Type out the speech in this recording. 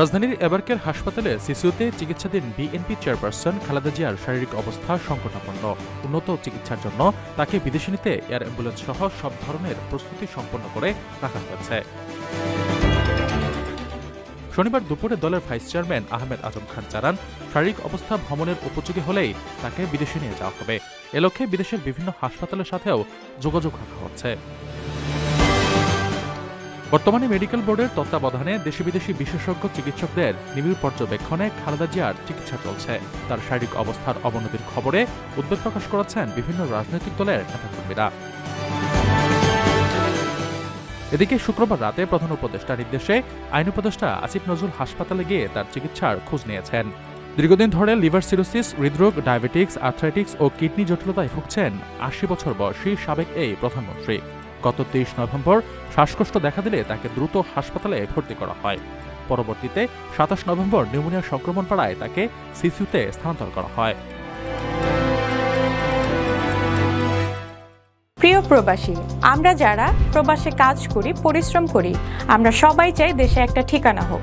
রাজধানীর এবারকের হাসপাতালে সিসিউতে চিকিৎসাধীন বিএনপি চেয়ারপারসন খালেদা জিয়ার শারীরিক অবস্থা সংকটাপন্ন। উন্নত চিকিৎসার জন্য তাকে বিদেশে নিতে এয়ার অ্যাম্বুলেন্স সহ সব ধরনের প্রস্তুতি সম্পন্ন করে রাখা হয়েছে। শনিবার দুপুরে দলের ভাইস চেয়ারম্যান আহমেদ আজম খান জানান, শারীরিক অবস্থা ভ্রমণের উপযোগী হলেই তাকে বিদেশে নিয়ে যাওয়া হবে। এ লক্ষ্যে বিদেশের বিভিন্ন হাসপাতালের সাথেও যোগাযোগ রাখা হচ্ছে। বর্তমানে মেডিকেল বোর্ডের তত্ত্বাবধানে দেশি বিদেশি বিশেষজ্ঞ চিকিৎসকদের নিবিড় পর্যবেক্ষণে খালেদা জিয়ার চিকিৎসা চলছে। তার শারীরিক অবস্থার অবনতির খবরে উদ্বেগ প্রকাশ করেছেন বিভিন্ন রাজনৈতিক দলের নেতাকর্মীরা। এদিকে শুক্রবার রাতে প্রধান উপদেষ্টার নির্দেশে আইন উপদেষ্টা আসিফ নজরুল হাসপাতালে গিয়ে তার চিকিৎসার খোঁজ নিয়েছেন। দীর্ঘদিন ধরে লিভার সিরোসিস, হৃদরোগ ডায়াবেটিক্স আর্থ্রাইটিক্স ও কিডনি জটিলতায় ভুগছেন আশি বছর বয়সী সাবেক এই প্রধানমন্ত্রী। গত তেইশ নভেম্বর শ্বাসকষ্ট দেখা দিলে তাকে দ্রুত হাসপাতালে ভর্তি করা হয়। পরবর্তীতে সাতাশ নভেম্বর নিউমোনিয়া সংক্রমণ পাড়ায় তাকে সিসিউতে স্থানান্তর করা হয়। প্রিয় প্রবাসী, আমরা যারা প্রবাসে কাজ করি, পরিশ্রম করি, আমরা সবাই চাই দেশে একটা ঠিকানা হোক।